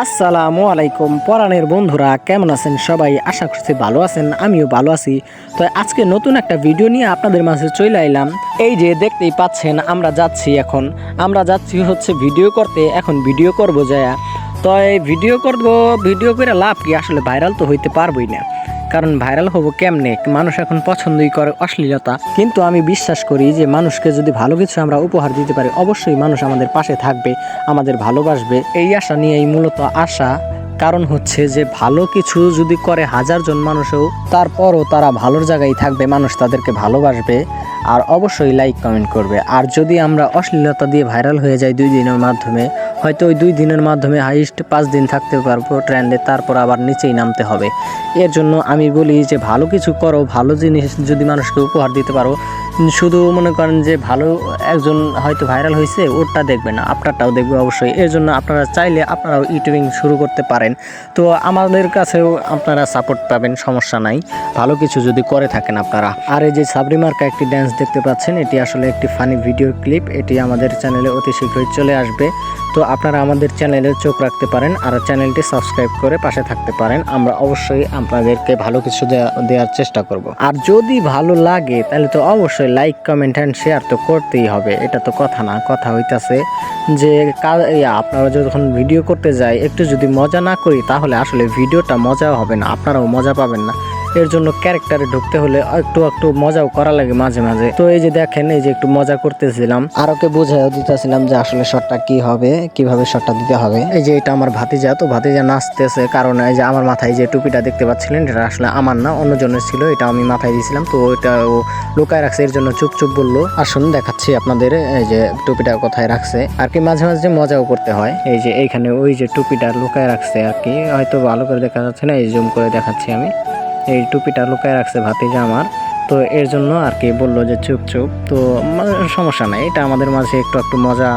আসসালামু আলাইকুম পরাণের বন্ধুরা, কেমন আছেন সবাই? আশা করছি ভালো আছেন, আমিও ভালো আছি। তো আজকে নতুন একটা ভিডিও নিয়ে আপনাদের মাঝে চলে আইলাম। এই যে দেখতেই পাচ্ছেন, আমরা যাচ্ছি এখন। আমরা যাচ্ছি হচ্ছে ভিডিও করতে, এখন ভিডিও করব যায়া। তো ভিডিও করব, ভিডিও করে লাভ কি? আসলে ভাইরাল তো হইতে পারবই না। কারণ ভাইরাল হব কেমনে? মানুষ এখন পছন্দই করে অশ্লীলতা। কিন্তু আমি বিশ্বাস করি যে মানুষকে যদি ভালো কিছু আমরা উপহার দিতে পারি, অবশ্যই মানুষ আমাদের পাশে থাকবে, আমাদের ভালোবাসবে। এই আশা নিয়েই মূলত আশা। কারণ হচ্ছে যে ভালো কিছু যদি করে হাজার জন মানুষও, তারপরও তারা ভালোর জায়গায় থাকবে, মানুষ তাদেরকে ভালোবাসবে। আর অবশ্যই লাইক কমেন্ট করবে। আর যদি আমরা অশ্লীলতা দিয়ে ভাইরাল হয়ে যাই দুই দিনের মাধ্যমে, হয়তো ওই দুই দিনের মাধ্যমে হাইস্ট পাঁচ দিন থাকতে পারব ট্রেন্ডে তারপর আবার নিচেই নামতে হবে। এর জন্য আমি বলি যে ভালো কিছু করো, ভালো জিনিস যদি মানুষকে উপহার দিতে পারো শুধু মনে করেন যে ভালো একজন হয়তো ভাইরাল হয়েছে, ওরটা দেখবে না, আপনারটাও দেখবে অবশ্যই। এর জন্য আপনারা চাইলে আপনারাও ইউটিউবিং শুরু করতে পারেন। তো আমাদের কাছেও আপনারা সাপোর্ট পাবেন, সমস্যা নাই। ভালো কিছু যদি করে থাকেন আপনারা। আর এই যে সাবরিমার্কা একটি ড্যান্স দেখতে পাচ্ছেন, এটি আসলে একটি ফানি ভিডিও ক্লিপ এটি আমাদের চ্যানেলে অতি শীঘ্রই চলে আসবে। তো আপনারা আমাদের চ্যানেলে চোখ রাখতে পারেন আর চ্যানেলটি সাবস্ক্রাইব করে পাশে থাকতে পারেন। আমরা অবশ্যই আপনাদেরকে ভালো কিছু দেওয়ার চেষ্টা করব। আর যদি ভালো লাগে, তাহলে তো অবশ্যই লাইক কমেন্ট অ্যান্ড শেয়ার তো করতেই হবে। এটা তো কথা না, কথা হইতাছে যে আপনারা যখন ভিডিও করতে যাই, একটু যদি মজা না করি, তাহলে আসলে ভিডিওটা মজাও হবে না, আপনারাও মজা পাবেন না। এর জন্য ক্যারেক্টারে ঢুকতে হলে একটু একটু মজাও করা লাগে মাঝে মাঝে। তো এই যে দেখেন, এই যে একটু মজা করতেছিলাম। আর ওকে বুঝাইও দিতেছিলাম যে আসলে শটটা কি হবে, কীভাবে শটটা দিতে হবে। এই যে এটা আমার ভাতিজা, তো ভাতিজা নাচতেছে কারণ এই যে আমার মাথায় যে টুপিটা দেখতে পাচ্ছিলেন, এটা আসলে আমার না, অন্যজনের ছিল, এটা আমি মাথায় দিয়েছিলাম তো এটা ও লুকায় রাখছে, এর জন্য চুপ চুপ বলল, আসুন, দেখাচ্ছি আপনাদের, এই যে টুপিটা কোথায় রাখছে। আর কি মাঝে মাঝে মজাও করতে হয়। এই যে এইখানে ওই যে টুপিটা লুকায় রাখছে আর কি, হয়তো ভালো করে দেখা যাচ্ছে না, এই জুম করে দেখাচ্ছি আমি। এই টুপিটা লুকায় রাখছে ভাতিজা আমার। তো এর জন্য আর কি বলল যে, চুপ চুপ। তো সমস্যা নাই, এটা আমাদের মাঝে একটু একটু মজা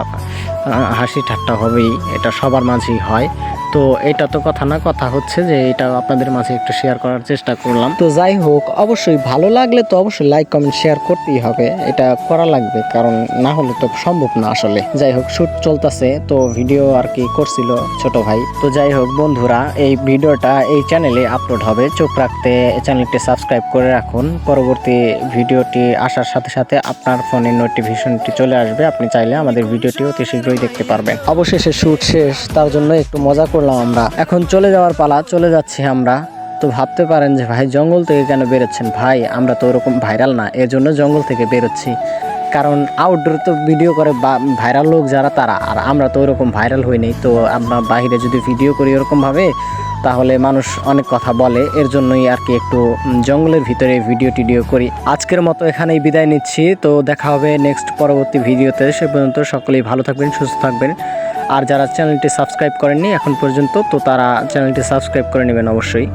হাসি ঠাট্টা হবেই, এটা সবার মাঝেই হয়। তো এটা তো কথা না, কথা হচ্ছে যে এটা আপনাদের মাঝে একটু শেয়ার করার চেষ্টা করলাম। তো যাই হোক, অবশ্যই ভালো লাগলে তো অবশ্যই লাইক কমেন্ট শেয়ার করতেই হবে। এটা করা লাগবে, কারণ না হলে তো সম্ভব না আসলে। যাই হোক শুট চলতেছে, তো ভিডিও আর কি করছিল ছোট ভাই। তো যাই হোক, বন্ধুরা, এই ভিডিওটা এই চ্যানেলে আপলোড হবে। চোখ রাখতে চ্যানেলটি সাবস্ক্রাইব করে রাখুন। পরবর্তী ভিডিওটি আসার সাথে সাথে আপনার ফোনে নোটিফিকেশনটি চলে আসবে। আপনি চাইলে আমাদের ভিডিওটি অতি শীঘ্রই দেখতে পারবেন। অবশেষে শুট শেষ, তার জন্য একটু মজা করলাম আমরা। এখন চলে যাওয়ার পালা, চলে যাচ্ছি আমরা। তো ভাবতে পারেন যে ভাই, জঙ্গল থেকে কেন বেরোচ্ছেন? ভাই, আমরা তো ওরকম ভাইরাল না এর জন্য জঙ্গল থেকে বেরোচ্ছি। কারণ আউটডোর তো ভিডিও করে ভাইরাল লোক যারা তারা, আর আমরা তো ওরকম ভাইরাল হইনি তো আমরা বাইরে যদি ভিডিও করি ওরকমভাবে, তাহলে মানুষ অনেক কথা বলে। এর জন্যই আর কি একটু জঙ্গলের ভিতরে ভিডিও টিডিও করি। আজকের মতো এখানেই বিদায় নিচ্ছি। তো দেখা হবে নেক্সট পরবর্তী ভিডিওতে সে পর্যন্ত সকলেই ভালো থাকবেন, সুস্থ থাকবেন। আর যারা চ্যানেলটি সাবস্ক্রাইব করেননি এখন পর্যন্ত তো তারা চ্যানেলটি সাবস্ক্রাইব করে নেবেন অবশ্যই।